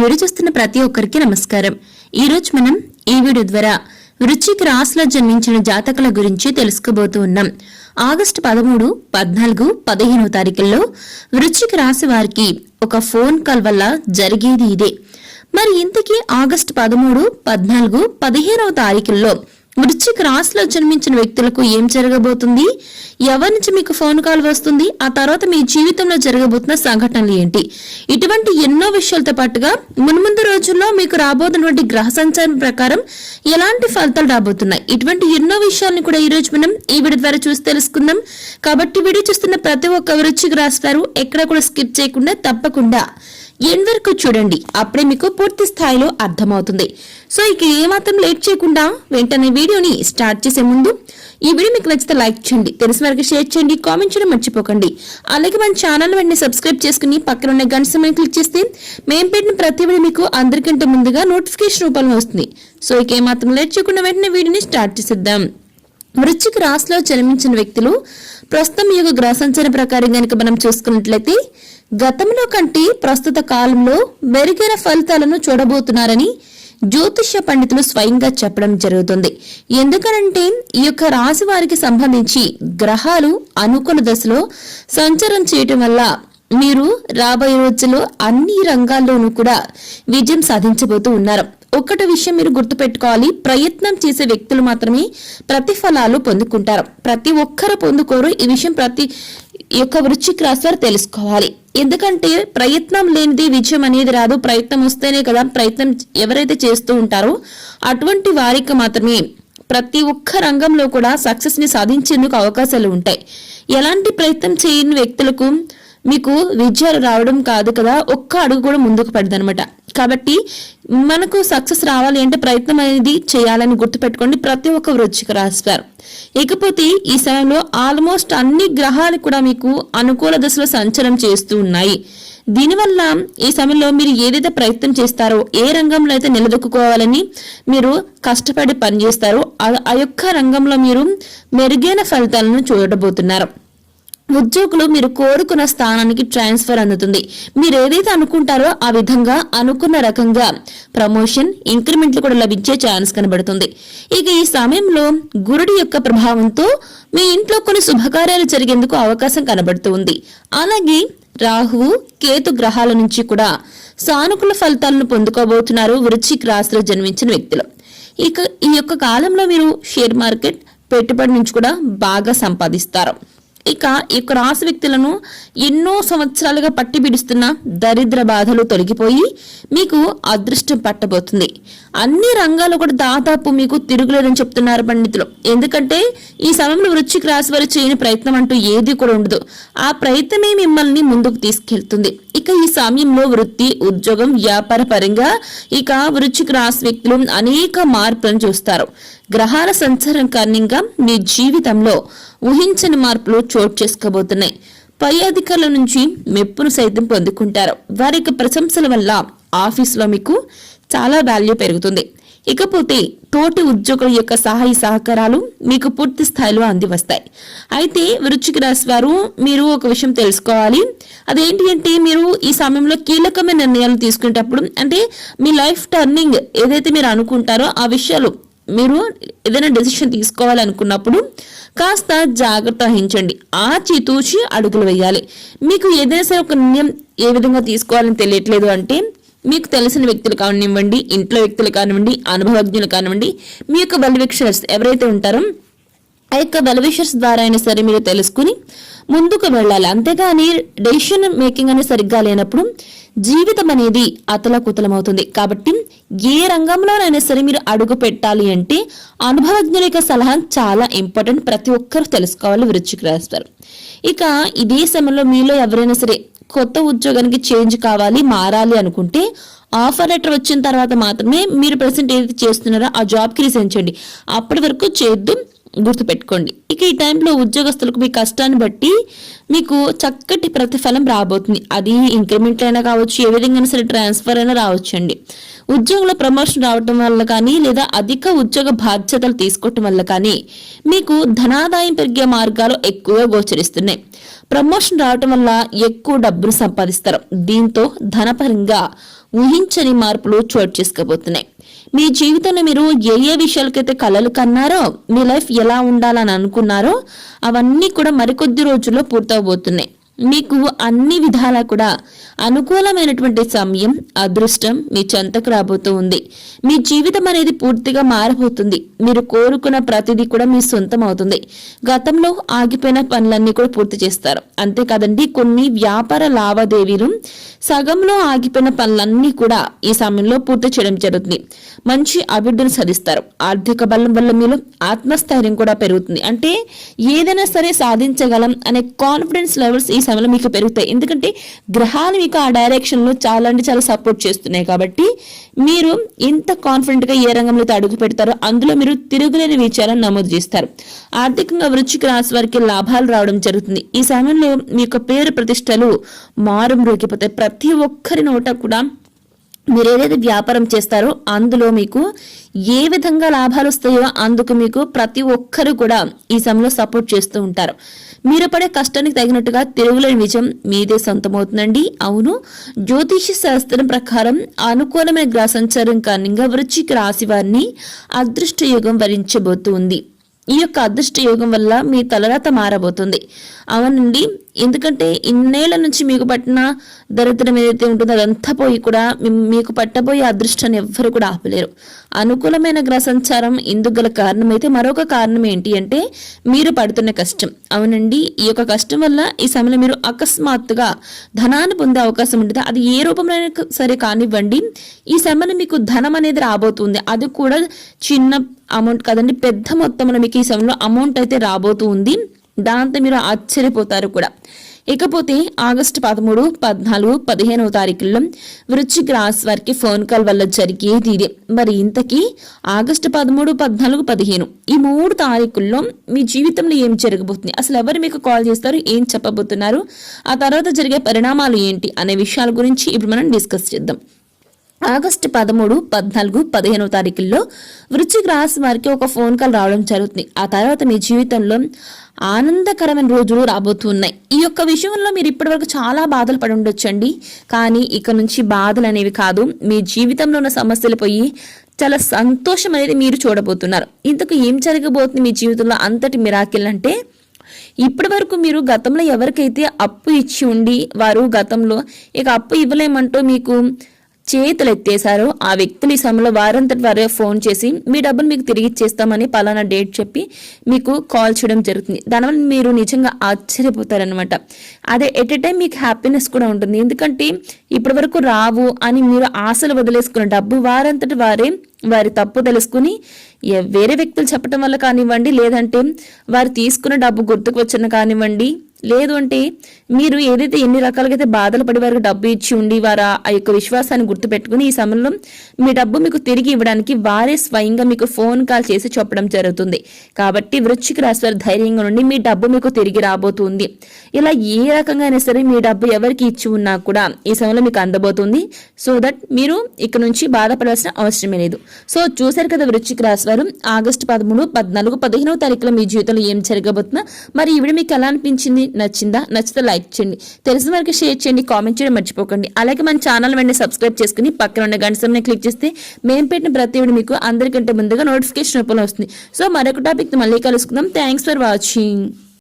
Video చూస్తున్న ప్రతి ఒక్కరికి నమస్కారం. ఈ రోజు మనం ఈ వీడియో ద్వారా వృశ్చిక రాశిలో జన్మించిన జాతకుల గురించి తెలుసుకోబోతూ ఉన్నాం. ఆగస్టు పదమూడు పద్నాలుగు పదిహేనవ తారీఖుల్లో వృశ్చిక రాశి వారికి ఒక ఫోన్ కాల్ వల్ల జరిగేది ఇదే. మరి ఇంతకీ ఆగస్టు పదమూడు పద్నాలుగు పదిహేనవ తారీఖుల్లో వృశ్చిక రాశిలో జన్మించిన వ్యక్తులకు ఏం జరగబోతుంది? ఎవరి నుంచి మీకు ఫోన్ కాల్ వస్తుంది? ఆ తర్వాత మీ జీవితంలో జరగబోతున్న సంఘటనలు ఏంటి? ఇటువంటి ఎన్నో విషయాలతో పాటుగా మున్ముందు రోజుల్లో మీకు రాబోతున్నటువంటి గ్రహ సంచారం ప్రకారం ఎలాంటి ఫలితాలు రాబోతున్నాయి? ఇటువంటి ఎన్నో విషయాలను కూడా ఈ రోజు మనం ఈ వీడియో ద్వారా చూసి తెలుసుకుందాం. కాబట్టి వీడియో చూస్తున్న ప్రతి ఒక్క వృశ్చిక రాశి వారు ఎక్కడ కూడా స్కిప్ చేయకుండా తప్పకుండా ఎండ్ వరకు చూడండి. అప్పుడే మీకు పూర్తి స్థాయిలో అర్థమవుతుంది. సో ఇక ఏమాత్రం లేట్ చేయకుండా వెంటనే వీడియోని స్టార్ట్ చేసే ముందు ఈ వీడియో మీకు నచ్చితే లైక్ చేయండి. తెలిసిన వారికి షేర్ చేయండి. కామెంట్ చేయడం మర్చిపోకండి. అలాగే మన ఛానల్ వెంటనే సబ్స్క్రైబ్ చేసుకుని పక్కన ఉన్న గంట సమయం క్లిక్ చేస్తే మేము పెట్టిన ప్రతి వీడియో మీకు అందరికంటే ముందుగా నోటిఫికేషన్ రూపంలో వస్తుంది. సో ఇక ఏమాత్రం లేట్ చేయకుండా వెంటనే వీడియోని స్టార్ట్ చేసేద్దాం. వృశ్చిక రాశిలో జన్మించిన వ్యక్తులు ప్రస్తుతం ఈ యొక్క గ్రహ సంచలన ప్రకారం కనుక మనం చూసుకున్నట్లయితే గతంలో కంటే ప్రస్తుత కాలంలో మెరుగైన ఫలితాలను చూడబోతున్నారని జ్యోతిష్య పండితులు స్వయంగా చెప్పడం జరుగుతుంది. ఎందుకనంటే ఈ యొక్క రాశి వారికి సంబంధించి గ్రహాలు అనుకూల దశలో సంచారం చేయటం వల్ల మీరు రాబోయే రోజుల్లో అన్ని రంగాల్లోనూ కూడా విజయం సాధించబోతూ ఉన్నారు. ఒక్కటి విషయం మీరు గుర్తుపెట్టుకోవాలి. ప్రయత్నం చేసే వ్యక్తులు మాత్రమే ప్రతిఫలాలు పొందుకుంటారు. ప్రతి ఒక్కరు పొందుకోరు. ఈ విషయం ప్రతి యొక్క వృచ్చికి రాశి తెలుసుకోవాలి. ఎందుకంటే ప్రయత్నం లేనిది విజయం అనేది రాదు. ప్రయత్నం వస్తేనే కదా ప్రయత్నం ఎవరైతే చేస్తూ ఉంటారో అటువంటి వారికి మాత్రమే ప్రతి ఒక్క రంగంలో కూడా సక్సెస్ని సాధించేందుకు అవకాశాలు ఉంటాయి. ఎలాంటి ప్రయత్నం చేయని వ్యక్తులకు మీకు విజయాలు రావడం కాదు కదా. ఒక్క అడుగు కూడా ముందుకు పడదనమాట కాబట్టి మనకు సక్సెస్ రావాలి అంటే ప్రయత్నం అనేది చేయాలని గుర్తుపెట్టుకోండి. ప్రతి ఒక్క వృచ్చిక రాశివారు ఇకపోతే ఈ సమయంలో ఆల్మోస్ట్ అన్ని గ్రహాలు కూడా మీకు అనుకూల దశలో సంచలనం చేస్తూ ఉన్నాయి. దీనివల్ల ఈ సమయంలో మీరు ఏదైతే ప్రయత్నం చేస్తారో ఏ రంగంలో అయితే నిలదొక్కుకోవాలని మీరు కష్టపడి పనిచేస్తారో ఆ యొక్క రంగంలో మీరు మెరుగైన ఫలితాలను చూడబోతున్నారు. ఉద్యోగులు మీరు కోరుకున్న స్థానానికి ట్రాన్స్ఫర్ అందుతుంది. మీరు ఏదైతే అనుకుంటారో ఆ విధంగా అనుకున్న రకంగా ప్రమోషన్ ఇంక్రిమెంట్లు కూడా లభించే ఛాన్స్ కనబడుతుంది. ఇక ఈ సమయంలో గురుడి యొక్క ప్రభావంతో మీ ఇంట్లో కొన్ని శుభకార్యాలు జరిగేందుకు అవకాశం కనబడుతుంది అలాగే రాహువు కేతు గ్రహాల నుంచి కూడా సానుకూల ఫలితాలను పొందుకోబోతున్నారు వృశ్చిక రాశిలో జన్మించిన వ్యక్తులు. ఇక ఈ యొక్క కాలంలో మీరు షేర్ మార్కెట్ పెట్టుబడి నుంచి కూడా బాగా సంపాదిస్తారు. ఇక ఈ రాశి వ్యక్తులను ఎన్నో సంవత్సరాలుగా పట్టి పిడుస్తున్న దరిద్ర బాధలు తొలగిపోయి మీకు అదృష్టం పట్టబోతుంది. అన్ని రంగాలు కూడా దాదాపు మీకు తిరుగులేదని చెప్తున్నారు పండితులు. ఎందుకంటే ఈ సమయంలో వృచ్చిక రాశి వారు చేయని ప్రయత్నం అంటూ ఏది కూడా ఉండదు. ఆ ప్రయత్నమే మిమ్మల్ని ముందుకు తీసుకెళ్తుంది. ఇక ఈ సమయంలో వృత్తి ఉద్యోగం వ్యాపార పరంగా ఇక వృచ్చిక రాశి వ్యక్తులు అనేక మార్పులను చూస్తారు. గ్రహాల సంచారం కారణంగా మీ జీవితంలో ఊహించని మార్పులు చోటు చేసుకోబోతున్నాయి. పై అధికారుల నుంచి మెప్పును సైతం పొందుకుంటారు. వారి ప్రశంసల వల్ల ఆఫీసులో మీకు చాలా వాల్యూ పెరుగుతుంది. ఇకపోతే తోటి ఉద్యోగుల యొక్క సహాయ సహకారాలు మీకు పూర్తి స్థాయిలో అంది వస్తాయి అయితే వృచ్చిక రాశి వారు మీరు ఒక విషయం తెలుసుకోవాలి. అదేంటి అంటే మీరు ఈ సమయంలో కీలకమైన నిర్ణయాలు తీసుకునేటప్పుడు అంటే మీ లైఫ్ టర్నింగ్ ఏదైతే మీరు అనుకుంటారో ఆ విషయాలు మీరు ఏదైనా డెసిషన్ తీసుకోవాలనుకున్నప్పుడు కాస్త జాగ్రత్త వహించండి. ఆచితూచి అడుగులు వేయాలి. మీకు ఏదైనా సరే ఒక నిర్ణయం ఏ విధంగా తీసుకోవాలని తెలియట్లేదు అంటే మీకు తెలిసిన వ్యక్తులు కానివ్వండి ఇంట్లో వ్యక్తులు కానివ్వండి అనుభవజ్ఞులు కానివ్వండి మీ యొక్క బలివిక్షర్స్ ఎవరైతే ఉంటారో ఆ యొక్క బెలవిషర్స్ ద్వారా అయినా సరే మీరు తెలుసుకుని ముందుకు వెళ్ళాలి. అంతేగాని డెసిషన్ మేకింగ్ అనేది సరిగ్గా లేనప్పుడు జీవితం అనేది అతలకుతలమవుతుంది. కాబట్టి ఏ రంగంలోనైనా సరే మీరు అడుగు పెట్టాలి అంటే అనుభవజ్ఞుల యొక్క సలహా చాలా ఇంపార్టెంట్ ప్రతి ఒక్కరు తెలుసుకోవాలి వృచ్చికి రాస్తారు ఇక ఇదే సమయంలో మీలో ఎవరైనా సరే కొత్త ఉద్యోగానికి చేంజ్ కావాలి మారాలి అనుకుంటే ఆఫర్ లెటర్ వచ్చిన తర్వాత మాత్రమే మీరు ప్రెసెంట్ ఏదైతే చేస్తున్నారో ఆ జాబ్కి రీసెంట్ చేయండి. అప్పటి వరకు చేద్దాం. గుర్తుపెట్టుకోండి. ఇక ఈ టైంలో ఉద్యోగస్తులకు మీ కష్టాన్ని బట్టి మీకు చక్కటి ప్రతిఫలం రాబోతుంది. అది ఇంక్రిమెంట్ అయినా కావచ్చు ఏ విధంగా సరే ట్రాన్స్ఫర్ అయినా రావచ్చు అండి ఉద్యోగంలో ప్రమోషన్ రావటం వల్ల కానీ లేదా అధిక ఉద్యోగ బాధ్యతలు తీసుకోవటం వల్ల కానీ మీకు ధనాదాయం పెరిగే మార్గాలు ఎక్కువగా గోచరిస్తున్నాయి. ప్రమోషన్ రావటం వల్ల ఎక్కువ డబ్బును సంపాదిస్తారు. దీంతో ధనపరంగా ఊహించని మార్పులు చోటు చేసుకోబోతున్నాయి. మీ జీవితంలో మీరు ఏ ఏ విషయాలకైతే కలలు కన్నారో మీ లైఫ్ ఎలా ఉండాలని అనుకున్నారో అవన్నీ కూడా మరికొద్ది రోజుల్లో పూర్తవబోతున్నాయి. మీకు అన్ని విధాలా కూడా అనుకూలమైనటువంటి సమయం అదృష్టం మీ చెంతకు రాబోతూ ఉంది. మీ జీవితం అనేది పూర్తిగా మారిపోతుంది మీరు కోరుకున్న ప్రతిదీ కూడా మీ సొంతం అవుతుంది. గతంలో ఆగిపోయిన పనులన్నీ కూడా పూర్తి చేస్తారు. అంతేకాదండి కొన్ని వ్యాపార లావాదేవీలు సగంలో ఆగిపోయిన పనులన్నీ కూడా ఈ సమయంలో పూర్తి చేయడం జరుగుతుంది. మంచి అభివృద్ధిని సాధిస్తారు. ఆర్థిక బలం వల్ల మీరు ఆత్మస్థైర్యం కూడా పెరుగుతుంది. అంటే ఏదైనా సరే సాధించగలం అనే కాన్ఫిడెన్స్ లెవెల్స్ ఈ సమయంలో మీకు పెరుగుతాయి. ఎందుకంటే గ్రహాలు మీకు ఆ డైరెక్షన్లో చాలా అంటే చాలా సపోర్ట్ చేస్తున్నాయి కాబట్టి మీరు ఎంత కాన్ఫిడెంట్గా ఏ రంగంలో అయితే అడుగు పెడతారో అందులో మీరు తిరుగులేని విచారాన్ని నమోదు చేస్తారు. ఆర్థికంగా వృచ్చిక రాశి వారికి లాభాలు రావడం జరుగుతుంది. ఈ సమయంలో మీ యొక్క పేరు ప్రతిష్టలు మారు మ్రోగిపోతాయి ప్రతి ఒక్కరి నోట కూడా మీరు ఏదైతే వ్యాపారం చేస్తారో అందులో మీకు ఏ విధంగా లాభాలు వస్తాయో అందుకు మీకు ప్రతి ఒక్కరు కూడా ఈ సమయంలో సపోర్ట్ చేస్తూ ఉంటారు. మీరు పడే కష్టానికి తగినట్టుగా తిరుగులేని విజయం మీదే సొంతమవుతుందండి. అవును జ్యోతిష శాస్త్రం ప్రకారం అనుకూలమైన గ్రహ సంచారం కారణంగా వృచ్చిక రాశి వారిని అదృష్ట యుగం వరించబోతుంది ఈ యొక్క అదృష్ట యోగం వల్ల మీ తలరాత మారబోతుంది. అవునండి ఎందుకంటే ఇన్నేళ్ళ నుంచి మీకు పట్టిన దరిద్రం ఏదైతే ఉంటుందో అదంతా పోయి కూడా మీకు పట్టబోయే అదృష్టాన్ని ఎవ్వరు కూడా ఆపలేరు. అనుకూలమైన గ్రహ సంచారం ఇందుకు గల కారణం అయితే మరొక కారణం ఏంటి అంటే మీరు పడుతున్న కష్టం. అవునండి ఈ యొక్క కష్టం వల్ల ఈ సమయంలో మీరు అకస్మాత్తుగా ధనాన్ని పొందే అవకాశం ఉంటుంది. అది ఏ రూపంలో సరే కానివ్వండి ఈ సమయంలో మీకు ధనం అనేది రాబోతుంది. అది కూడా చిన్న అమౌంట్ కదండి పెద్ద మొత్తంలో మీకు ఈ సమయంలో అమౌంట్ అయితే రాబోతూ ఉంది దాంతో మీరు ఆశ్చర్యపోతారు కూడా. ఇకపోతే ఆగస్టు పదమూడు పద్నాలుగు పదిహేనవ తారీఖుల్లో వృశ్చిక రాశి వారికి ఫోన్ కాల్ వల్ల జరిగేది ఇదే. మరి ఇంతకీ ఆగస్టు పదమూడు పద్నాలుగు పదిహేను ఈ మూడు తారీఖుల్లో మీ జీవితంలో ఏం జరగబోతుంది? అసలు ఎవరు మీకు కాల్ చేస్తారు? ఏం చెప్పబోతున్నారు? ఆ తర్వాత జరిగే పరిణామాలు ఏంటి? అనే విషయాల గురించి ఇప్పుడు మనం డిస్కస్ చేద్దాం. ఆగస్టు పదమూడు పద్నాలుగు పదిహేనవ తారీఖుల్లో వృశ్చిక రాశి వారికి ఒక ఫోన్ కాల్ రావడం జరుగుతుంది. ఆ తర్వాత మీ జీవితంలో ఆనందకరమైన రోజులు రాబోతున్నాయి. ఈ యొక్క విషయంలో మీరు ఇప్పటివరకు చాలా బాధలు పడి ఉండొచ్చండి. కానీ ఇక నుంచి బాధలు అనేవి కాదు. మీ జీవితంలో ఉన్న సమస్యలు పోయి చాలా సంతోషం అనేది మీరు చూడబోతున్నారు. ఇంతకు ఏం జరగబోతుంది మీ జీవితంలో అంతటి మిరాకిల్ అంటే? ఇప్పటి వరకు మీరు గతంలో ఎవరికైతే అప్పు ఇచ్చి ఉండి వారు గతంలో ఇక అప్పు ఇవ్వలేమంటూ మీకు చేతులు ఎత్తేశారో ఆ వ్యక్తులు ఈ సమయంలో వారంతటి వారే ఫోన్ చేసి మీ డబ్బులు మీకు తిరిగి ఇచ్చేస్తామని పలానా డేట్ చెప్పి మీకు కాల్ చేయడం జరుగుతుంది. దానివల్ల మీరు నిజంగా ఆశ్చర్యపోతారనమాట అదే ఎట్ ఎ టైం మీకు హ్యాపీనెస్ కూడా ఉంటుంది. ఎందుకంటే ఇప్పటి వరకు రావు అని మీరు ఆశలు వదిలేసుకున్న డబ్బు వారంతటి వారే వారి తప్పు తెలుసుకుని వేరే వ్యక్తులు చెప్పడం వల్ల కానివ్వండి లేదంటే వారు తీసుకున్న డబ్బు గుర్తుకు వచ్చిన కానివ్వండి లేదు అంటే మీరు ఏదైతే ఎన్ని రకాలుగా అయితే బాధలు పడి వారికి డబ్బు ఇచ్చి ఉండి వారు ఆ- యొక్క విశ్వాసాన్ని గుర్తుపెట్టుకుని ఈ సమయంలో మీ డబ్బు మీకు తిరిగి ఇవ్వడానికి వారే స్వయంగా మీకు ఫోన్ కాల్ చేసి చెప్పడం జరుగుతుంది. కాబట్టి వృశ్చిక రాశి వారు ధైర్యంగా నుండి మీ డబ్బు మీకు తిరిగి రాబోతుంది. ఇలా ఏ రకంగా అయినా సరే మీ డబ్బు ఎవరికి ఇచ్చి ఉన్నా కూడా ఈ సమయంలో మీకు అందబోతుంది. సో దట్ మీరు ఇక్కడ నుంచి బాధపడాల్సిన అవసరమే లేదు. సో చూశారు కదా వృశ్చిక రాశి వారు ఆగస్టు పదమూడు పద్నాలుగు పదిహేనవ తారీఖులో మీ జీవితంలో ఏం జరగబోతున్నా మరి ఇవి మీకు ఎలా అనిపించింది? నచ్చిందా? నచ్చితే లైక్ చేయండి. తెలిసిన వారికి షేర్ చేయండి కామెంట్ చేయడం మర్చిపోకండి. అలాగే మన ఛానల్ వెంటనే సబ్స్క్రైబ్ చేసుకుని పక్కన ఉన్న గంట సమయం క్లిక్ చేస్తే మేము పెట్టిన ప్రతి వీడియో మీకు అందరికంటే ముందుగా నోటిఫికేషన్ రూపంలో వస్తుంది. సో మరొక టాపిక్ మళ్ళీ కలుసుకుందాం. Thanks for watching